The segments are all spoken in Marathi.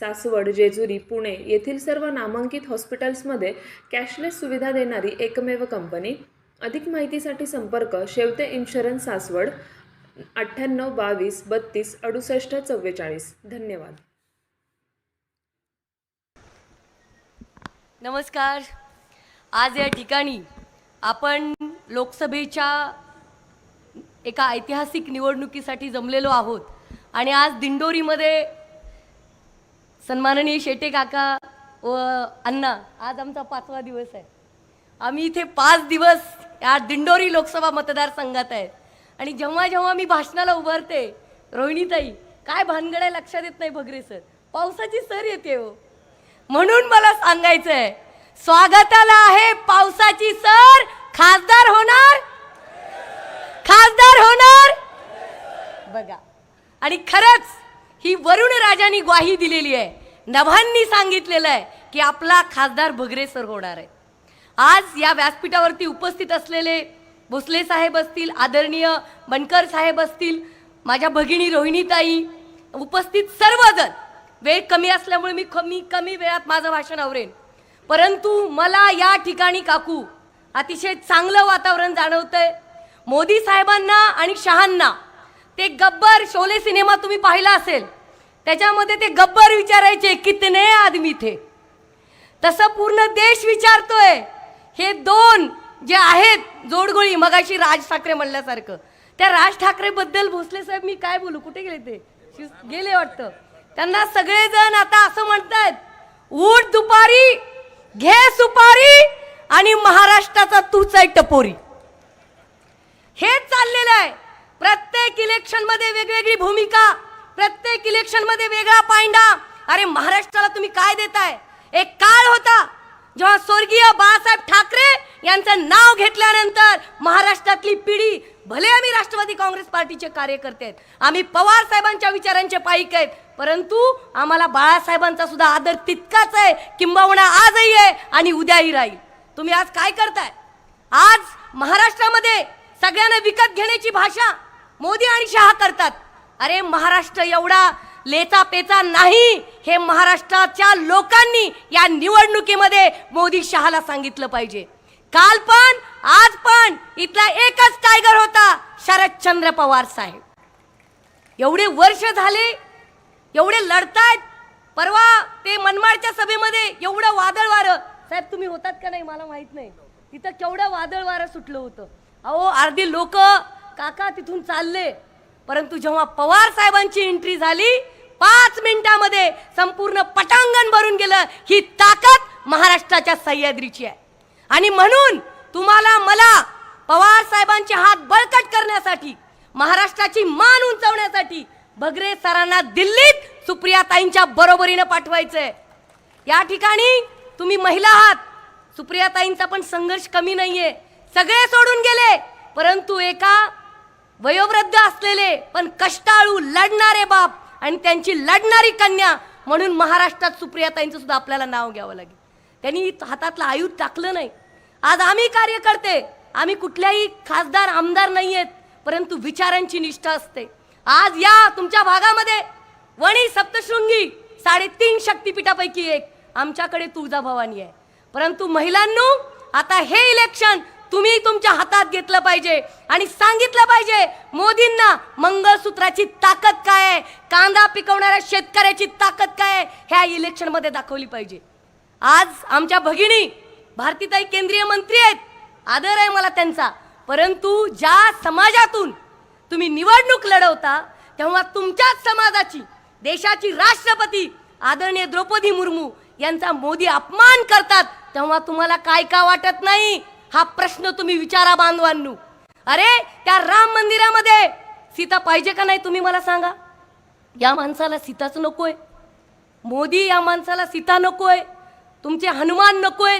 सासवड जेजुरी पुणे येथील सर्व नामांकित हॉस्पिटल्समध्ये कॅशलेस सुविधा देणारी एकमेव कंपनी. अधिक माहितीसाठी संपर्क शेवते इन्शुरन्स सासवड अठ्ठ्याण्णव बावीस बत्तीस अडुसष्ट चव्वेचाळीस. धन्यवाद. नमस्कार. आज या ठिकाणी आपण लोकसभेच्या एका ऐतिहासिक निवडणुकीसाठी जमलेलो आहोत. आणि आज दिंडोरीमध्ये सन्माननीय शेटे काका व अण्णा आज आमचा पाचवा दिवस आहे. आम्ही इथे पाच दिवस या दिंडोरी लोकसभा मतदारसंघात आहे. आणि जेव्हा जेव्हा मी भाषणाला उभारते रोहिणीताई काय भानगड आहे लक्षात येत नाही भगरे सर? पावसाची सर येते हो. म्हणून मला सांगायचं आहे स्वागताला आहे पावसाची सर खासदार होणार? खासदार होणार? बघा. आणि खरंच ही वरुण राजानी ग्वाही दिलेली आहे. नभांनी सांगितलेलं आहे की आपला खासदार भगरे सर होणार आहे. आज या व्यासपीठावरती उपस्थित असलेले भोसले साहेब असतील आदरणीय बनकर साहेब असतील माझ्या भगिनी रोहिणीताई उपस्थित सर्वजण. वेळ कमी असल्यामुळे मी कमी कमी वेळात माझं भाषण आवरेन. परंतु मला या ठिकाणी काकू अतिशय चांगलं वातावरण जाणवतंय. मोदी साहेबांना आणि शहांना ते गब्बर शोले सिनेमा तुम्ही पाहिला असेल. त्याच्यामध्ये ते गब्बर विचारायचे कितने आदमी थे? तसं पूर्ण देश विचारतोय. हे दोन जे आहेत जोडगोळी मगाशी राज ठाकरे म्हणल्यासारखं. त्या राज ठाकरेबद्दल भोसले साहेब मी काय बोलू? कुठे गेले ते? गेले वाटतं. त्यांना सगळेजण आता असं म्हणतायत उठ दुपारी घे सुपारी आणि महाराष्ट्राचा तूच आहे टपोरी. हेच चाललेलं आहे. प्रत्येक इलेक्शनमध्ये वेगवेगळी भूमिका प्रत्येक इलेक्शनमध्ये वेगळा पायंडा अरे महाराष्ट्राला तुम्ही काय देताय? एक काळ होता जेव्हा स्वर्गीय बाळासाहेब ठाकरे यांचं नाव घेतल्यानंतर महाराष्ट्रातली पिढी भले आम्ही राष्ट्रवादी काँग्रेस पार्टीचे कार्यकर्ते आहेत आम्ही पवार साहेबांच्या विचारांचे पाईक आहेत परंतु आम्हाला बाळासाहेबांचा सुद्धा आदर तितकाच आहे किंबहुना आजही आहे आणि उद्याही राहील. तुम्ही आज काय करताय? आज महाराष्ट्रामध्ये सगळ्यांना विकत घेण्याची भाषा मोदी आणि शहा करतात. अरे महाराष्ट्र एवढा लेचा पेचा नाही. हे महाराष्ट्राच्या लोकांनी या निवडणुकीमध्ये मोदी शहाला सांगितलं पाहिजे. काल पण आज पण इथला एकच टायगर होता शरदचंद्र पवार साहेब. एवढे वर्ष झाले एवढे लढतायत. परवा ते मनमाडच्या सभेमध्ये एवढं वादळ वारं. साहेब तुम्ही होतात का नाही? मला माहीत नाही. तिथं केवढं वादळ वारं सुटलं होतं. अहो अर्धी लोक काका तिथून चालले. परंतु जेव्हा पवार साहेबांची एंट्री झाली पाच मिनिटामध्ये संपूर्ण पटांगण भरून गेलं. ही ताकद महाराष्ट्राच्या सह्याद्रीची आहे. आणि म्हणून तुम्हाला मला पवार साहेबांचे हात बळकट करण्यासाठी महाराष्ट्राची मान उंचवण्यासाठी भगरे सरांना दिल्लीत सुप्रियाताईंच्या बरोबरीनं पाठवायचंय. या ठिकाणी तुम्ही महिला आहात. सुप्रियाताईंचा पण संघर्ष कमी नाहीये. सगळे सोडून गेले. परंतु एका वयोवृद्ध असलेले पण कष्टाळू लढणारे बाप आणि त्यांची लढणारी कन्या म्हणून महाराष्ट्रात सुप्रियाताईंचं सुद्धा आपल्याला नाव घ्यावं लागेल. त्यांनी हातातलं आयुध टाकलं नाही. आज आम्ही कार्यकर्ते आम्ही कुठल्याही खासदार आमदार नाही आहेत परंतु विचारांची निष्ठा असते. आज या तुमच्या भागामध्ये वणी सप्तशृंगी साडेतीन शक्तीपीठापैकी एक आमच्याकडे तुळजाभवानी आहे. परंतु महिलांनो आता हे इलेक्शन तुम्ही तुमच्या हातात घेतलं पाहिजे आणि सांगितलं पाहिजे मोदींना मंगळसूत्राची ताकद काय आहे? कांदा पिकवणाऱ्या शेतकऱ्याची ताकद काय आहे? ह्या इलेक्शनमध्ये दाखवली पाहिजे. आज आमच्या भगिनी भारतीताई केंद्रीय मंत्री आहेत. आदर आहे मला त्यांचा. परंतु ज्या समाजातून तुम्ही निवडणूक लढवता तेव्हा तुमच्याच समाजाची देशाची राष्ट्रपती आदरणीय द्रौपदी मुर्मू यांचा मोदी अपमान करतात तेव्हा तुम्हाला काय का वाटत नाही? हा प्रश्न तुम्ही विचारा बांधवांनू. अरे त्या राम मंदिरामध्ये सीता पाहिजे का नाही तुम्ही मला सांगा? या माणसाला सीताच नकोय. मोदी या माणसाला सीता नकोय. तुमचे हनुमान नकोय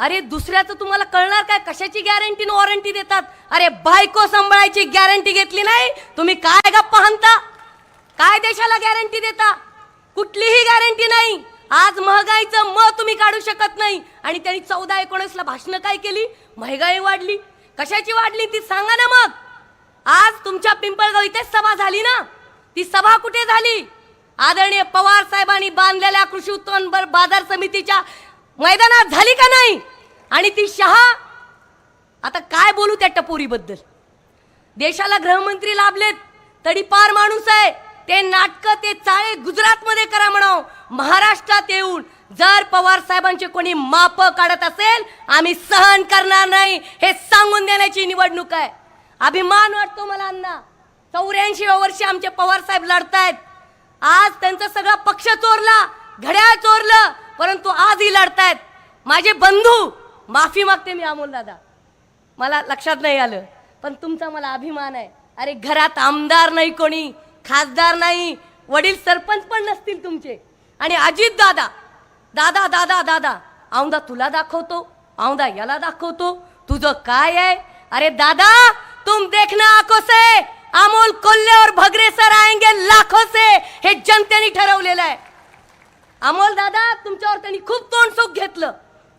अरे दुसऱ्याचं तुम्हाला कळणार काय? कशाची गॅरंटी न वॉरंटी देतात? अरे बायको सांभाळायची गॅरंटी घेतली नाही? तुम्ही काय गप्पा हाणता? काय देशाला गॅरंटी देता? कुठलीही गॅरंटी नाही. आज महागाईचं म तुम्ही काढू शकत नाही. आणि त्यांनी चौदा एकोणीसला भाषणं काय केली? महागाई वाढली. कशाची वाढली? ती सांगा ना मग. आज तुमच्या पिंपळगाव इथेच सभा झाली ना? ती सभा कुठे झाली? आदरणीय पवार साहेबांनी बांधलेल्या कृषी उत्पन्न बाजार समितीच्या मैदानात झाली का नाही? आणि ती शहा आता काय बोलू त्या टपोरीबद्दल? देशाला गृहमंत्री लाभलेत तडीपार माणूस आहे. ते नाटक ते चाळे गुजरातमध्ये करा म्हणाव. महाराष्ट्रात येऊन जर पवार साहेबांचे कोणी माप काढत असेल आम्ही सहन करणार नाही. हे सांगून देण्याची निवडणूक आहे. अभिमान वाटतो मला अण्णा. चौऱ्याऐंशी वर्षी आमचे पवार साहेब लढतायत. आज त्यांचा सगळा पक्ष चोरला घड्याळ चोरलं परंतु आजही लढतायत. माझे बंधू माफी मागते मी अमोल दादा. मला लक्षात नाही आलं पण तुमचा मला अभिमान आहे. अरे घरात आमदार नाही कोणी खासदार नाही. वडील सरपंच पण नसतील तुमचे. आणि अजित दादा. दादा दादा दादा. औंदा तुला दाखवतो औंदा याला दाखवतो. तुझं काय आहे? अरे दादा तुम देखना आंखों से. अमोल कोल्हे और भगरे सर आएंगे लाखो से. हे जनतेने ठरवलेलं आहे. अमोल दादा तुमच्यावर त्यांनी खूप तोंडसोक घेतलं.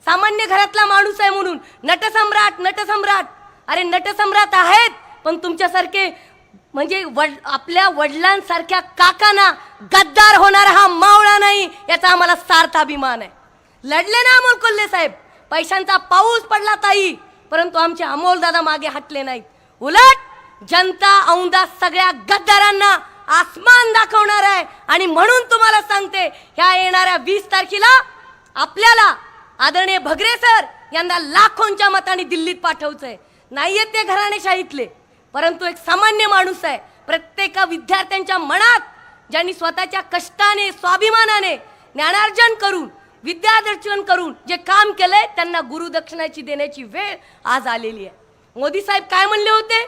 सामान्य घरातला माणूस आहे म्हणून. नटसम्राट नटसम्राट. अरे नटसम्राट आहेत पण तुमच्यासारखे म्हणजे वड आपल्या वडिलांसारख्या काकांना गद्दार होणारा हा मावळा नाही याचा आम्हाला सार्थ अभिमान आहे. लढले ना अमोल कोल्हे साहेब. पैशांचा पाऊस पडला ताई परंतु आमचे अमोल दादा मागे हटले नाहीत. उलट जनता औंदा सगळ्या गद्दारांना आसमान दाखवणार आहे आणि म्हणून तुम्हाला सांगते ह्या येणाऱ्या वीस तारखेला आपल्याला आदरणीय भगरे सर यांना लाखोंच्या मताने दिल्लीत पाठवचंय नाहीये ते घराणेशाहीतले. परंतु एक सामान्य माणूस आहे. प्रत्येक विद्यार्थ्यांच्या मनात ज्यांनी स्वतःच्या कष्टाने स्वाभिमानाने ज्ञानार्जन करून विद्यादर्शन करून जे काम केलंय त्यांना गुरुदक्षिणाची देण्याची वेळ आज आलेली आहे. मोदी साहेब काय म्हणले होते?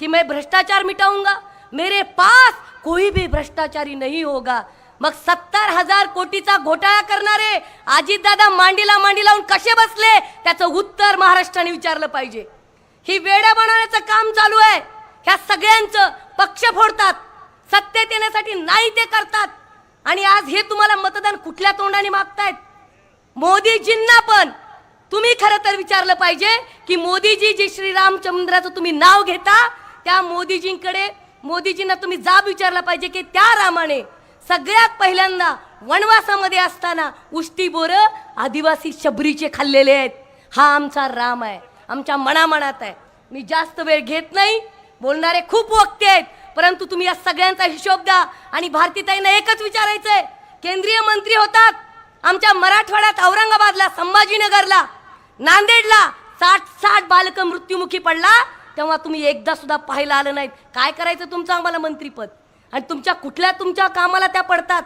की मैं भ्रष्टाचार मिटाऊंगा मेरे पास कोई भी भ्रष्टाचारी नाही होगा. मग सत्तर हजार कोटीचा घोटाळा करणारे अजितदादा मांडीला मांडी लावून कसे बसले? त्याचं उत्तर महाराष्ट्राने विचारलं पाहिजे. ही वेड्या बनवण्याचं काम चालू आहे. ह्या सगळ्यांचं पक्ष फोडतात. सत्तेत येण्यासाठी नाही ते करतात. आणि आज हे तुम्हाला मतदान कुठल्या तोंडाने मागतायत? मोदीजींना पण. तुम्ही खरं तर विचारलं पाहिजे की मोदीजी जे श्रीरामचंद्राचं तुम्ही नाव घेता त्या मोदीजींकडे मोदीजींना तुम्ही जाब विचारला पाहिजे की त्या रामाने सगळ्यात पहिल्यांदा वनवासामध्ये असताना उष्टी बोरं आदिवासी शबरीचे खाल्लेले आहेत. हा आमचा राम आहे. आमच्या मनामनात आहे. मी जास्त वेळ घेत नाही. बोलणारे खूप वक्ते आहेत. परंतु तुम्ही या सगळ्यांचा हिशोब द्या आणि भारतीताईंना एकच विचारायचं आहे केंद्रीय मंत्री होतात. आमच्या मराठवाड्यात औरंगाबादला संभाजीनगरला नांदेडला साठ साठ बालक मृत्युमुखी पडला तेव्हा तुम्ही एकदा सुद्धा पाहायला आलं नाहीत. काय करायचं तुमचं आम्हाला मंत्रीपद? आणि तुमच्या कुठल्या तुमच्या कामाला त्या पडतात?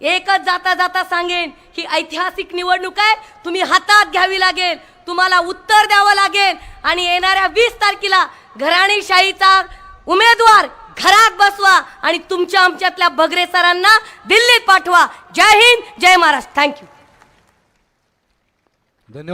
एकच जाता जाता सांगेन ही ऐतिहासिक निवडणूक आहे. तुम्ही हातात घ्यावी लागेल. तुम्हाला उत्तर द्यावं लागेल. आणि येणाऱ्या वीस तारखेला घराणेशाहीचा उमेदवार घरात बसवा आणि तुमच्या आमच्यातल्या बगरे सरांना दिल्लीत पाठवा. जय हिंद जय महाराष्ट्र. थँक्यू धन्यवाद.